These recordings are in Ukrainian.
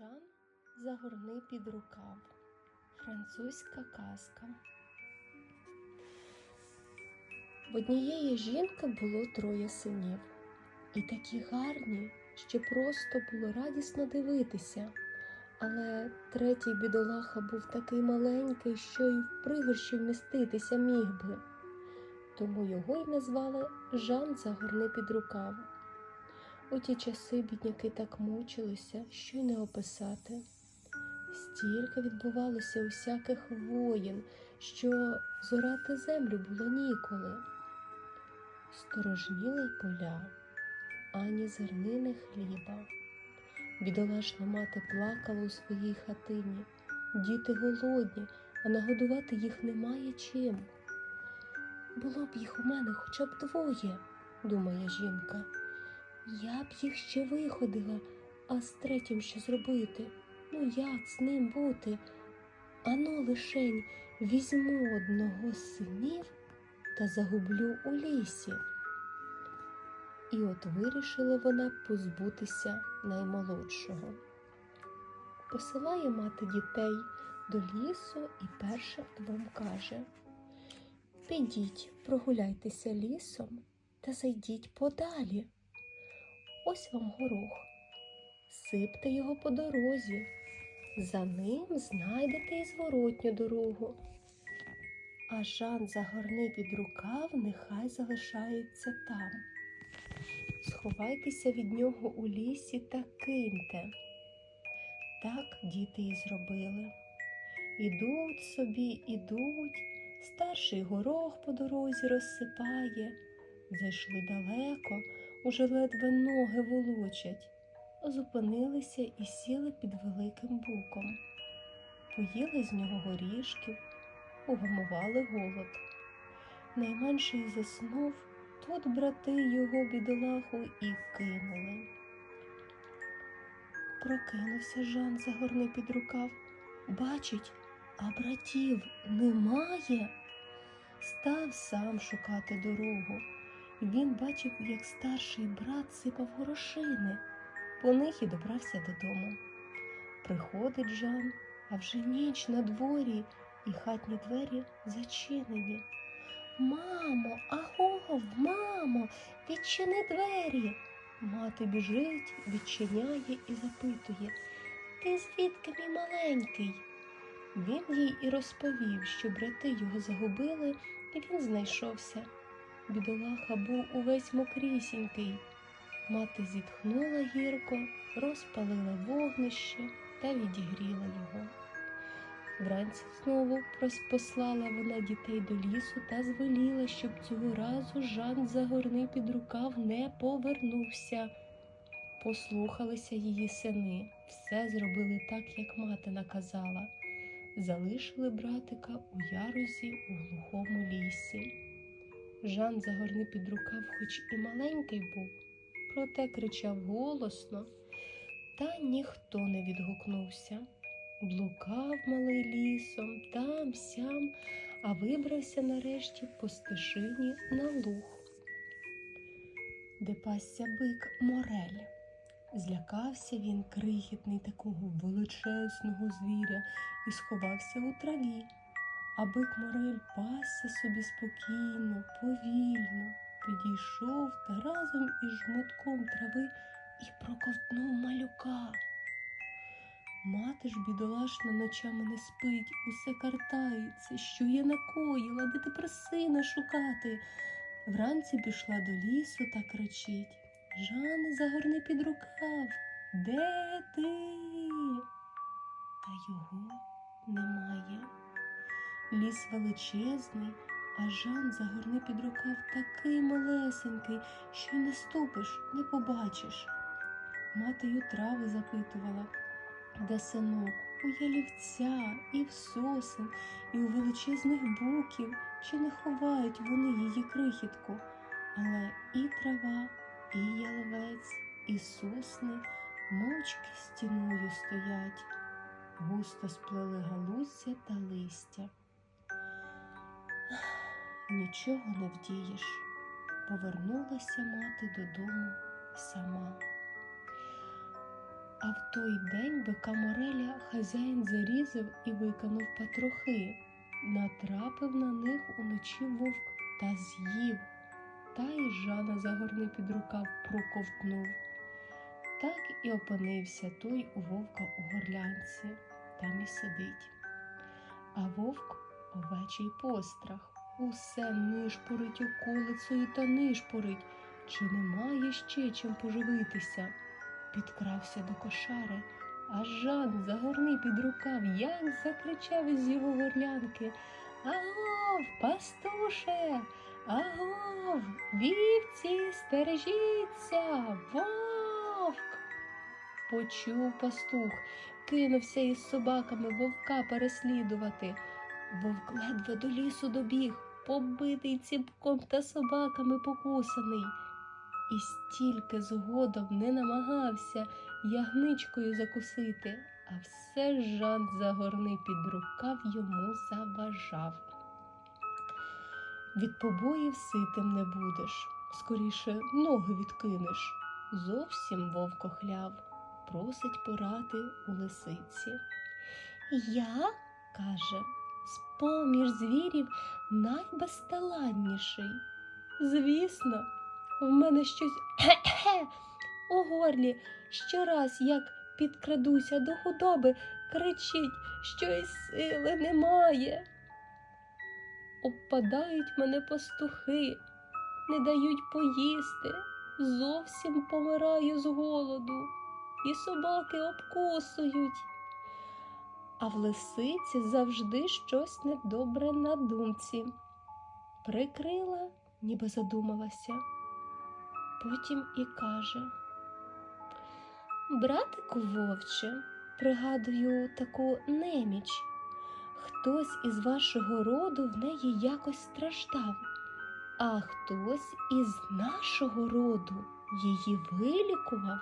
Жан загорни під рукав. Французька казка. В однієї жінки було троє синів, і такі гарні, що просто було радісно дивитися. Але третій бідолаха був такий маленький, що й в пригорщі вміститися міг би. Тому його й назвали Жан загорни під рукав. У ті часи бідняки так мучилися, що й не описати. Стільки відбувалося усяких воїн, що зорати землю було ніколи. Сторожніли поля, ані зернини хліба. Бідолашна мати плакала у своїй хатині. Діти голодні, а нагодувати їх немає чим. Було б їх у мене хоча б двоє, думає жінка. Я б їх ще виходила, а з третім що зробити? Ну як з ним бути? Ану лишень візьму одного з синів та загублю у лісі. І от вирішила вона позбутися наймолодшого. Посилає мати дітей до лісу і першим двом каже Підіть, прогуляйтеся лісом та зайдіть подалі. Ось вам горох. Сипте його по дорозі. За ним знайдете і зворотню дорогу. А Жан загорни під рукав, нехай залишається там. Сховайтеся від нього у лісі та киньте. Так діти і зробили. Ідуть собі, ідуть, старший горох по дорозі розсипає. Зайшли далеко, уже ледве ноги волочать, зупинилися і сіли під великим буком. Поїли з нього горішків, угамували голод. Найменший заснув, тут брати його бідолаху і кинули. Прокинувся Жан загорни під рукав. Бачить, а братів немає. Став сам шукати дорогу. Він бачив, як старший брат сипав горошини, по них і добрався додому. Приходить Жан, а вже ніч на дворі, і хатні двері зачинені. Мамо, агов, мамо, відчини двері. Мати біжить, відчиняє і запитує Ти звідки мій маленький? Він їй і розповів, що брати його загубили, і він знайшовся. Бідолаха був увесь мокрісінький. Мати зітхнула гірко, розпалила вогнище та відігріла його. Вранці знову послала вона дітей до лісу та звеліла, щоб цього разу Жан загорни під рукав не повернувся. Послухалися її сини, все зробили так, як мати наказала. Залишили братика у ярузі у глухому лісі. Жан загорни під рукав, хоч і маленький був, проте кричав голосно, та ніхто не відгукнувся. Блукав малий лісом, там сям, а вибрався нарешті по стежині на луг, де пасся бик Морель. Злякався він крихітний такого величезного звіря і сховався у траві. А бик Морель пасся собі спокійно, повільно, підійшов та разом із жмутком трави і проковтнув малюка. Мати ж бідолашна ночами не спить, усе картається, що я накоїла, де тепер сина шукати. Вранці пішла до лісу та кричить Жане, загорни під рукав. Де ти? Та його немає. Ліс величезний, а Жан загорни під рукав такий малесенький, що й не ступиш, не побачиш. Мати у трави запитувала, де синок, у ялівця, і в сосен, і у величезних буків, чи не ховають вони її крихітку. Але і трава, і яловець, і сосни мовчки стіною стоять, густо сплели галузя та листя. Нічого не вдієш. Повернулася мати додому сама. А в той день бика Мореля хазяїн зарізав і виконав потрохи. Натрапив на них уночі вовк та з'їв, та й Жана загорни під рукав проковтнув. Так і опинився той у вовка у горлянці, там і сидить. А вовк овечий пострах, усе нишпорить околицею та нишпорить, чи немає ще чим поживитися. Підкрався до кошари, а Жан загорни під рукав, як закричав із його горлянки. Агов, пастуше, агов, вівці, стережіться, вовк. Почув пастух, кинувся із собаками вовка переслідувати. Вовк ледве до лісу добіг, побитий ціпком та собаками покусаний. І стільки згодом не намагався ягничкою закусити, а все ж Жан загорни під рукав йому заважав. Від побоїв ситим не будеш, скоріше ноги відкинеш. Зовсім вовк охляв, просить поради у лисиці. Я, каже, з поміж звірів найбезталанніший. Звісно, в мене щось «Кхе-кхе» у горлі. Щораз, як підкрадуся до худоби, кричить, що й сили немає. Обпадають мене пастухи, не дають поїсти, зовсім помираю з голоду, і собаки обкусують. А в лисиці завжди щось недобре на думці. Прикрила, ніби задумалася. Потім і каже: Братику вовче, пригадую таку неміч. Хтось із вашого роду в неї якось страждав, а хтось із нашого роду її вилікував.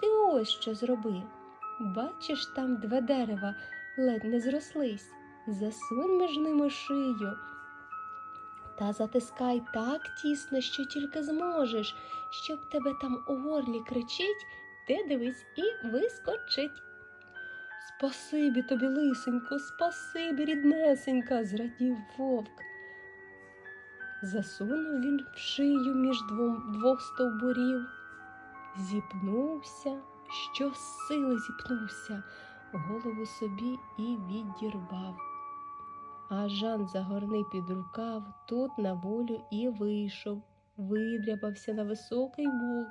Ти ось що зроби. Бачиш, там два дерева ледь не зрослись. Засунь між ними шию. Та затискай так тісно, що тільки зможеш, щоб тебе там у горлі кричить, ти дивись і вискочить. Спасибі тобі, лисенько, спасибі, ріднесенька, зрадів вовк. Засунув він в шию між двом, двох стовбурів, зіпнувся, що сили зіпнувся, голову собі і відірвав. А Жан загорний під рукав, тут на волю і вийшов, видряпався на високий бук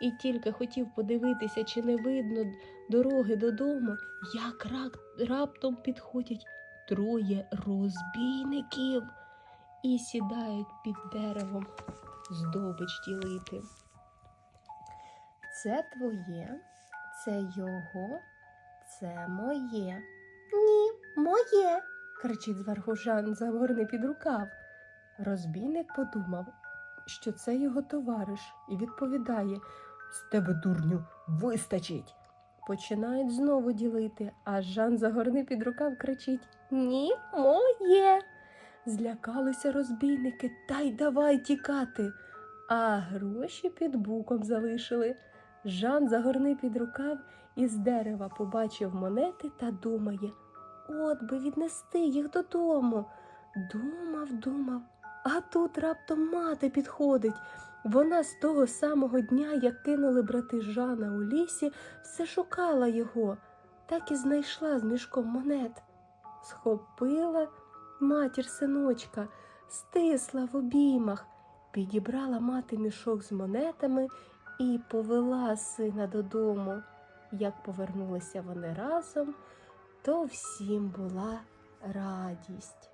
і тільки хотів подивитися, чи не видно дороги додому, як раптом підходять троє розбійників і сідають під деревом здобич ділити. Це твоє, це його, це моє. Ні, моє кричить зверху Жан, загорний під рукав. Розбійник подумав, що це його товариш, і відповідає З тебе, дурню, вистачить. Починають знову ділити, а Жан загорний під рукав кричить Ні, моє. Злякалися розбійники та й давай тікати. А гроші під буком залишили. Жан загорний під рукав і з дерева побачив монети та думає От би віднести їх додому. Думав, думав, а тут раптом мати підходить. Вона з того самого дня, як кинули брати Жана у лісі, все шукала його, так і знайшла з мішком монет. Схопила матір синочка, стисла в обіймах, підібрала мати мішок з монетами і повела сина додому. Як повернулися вони разом, то всім була радість.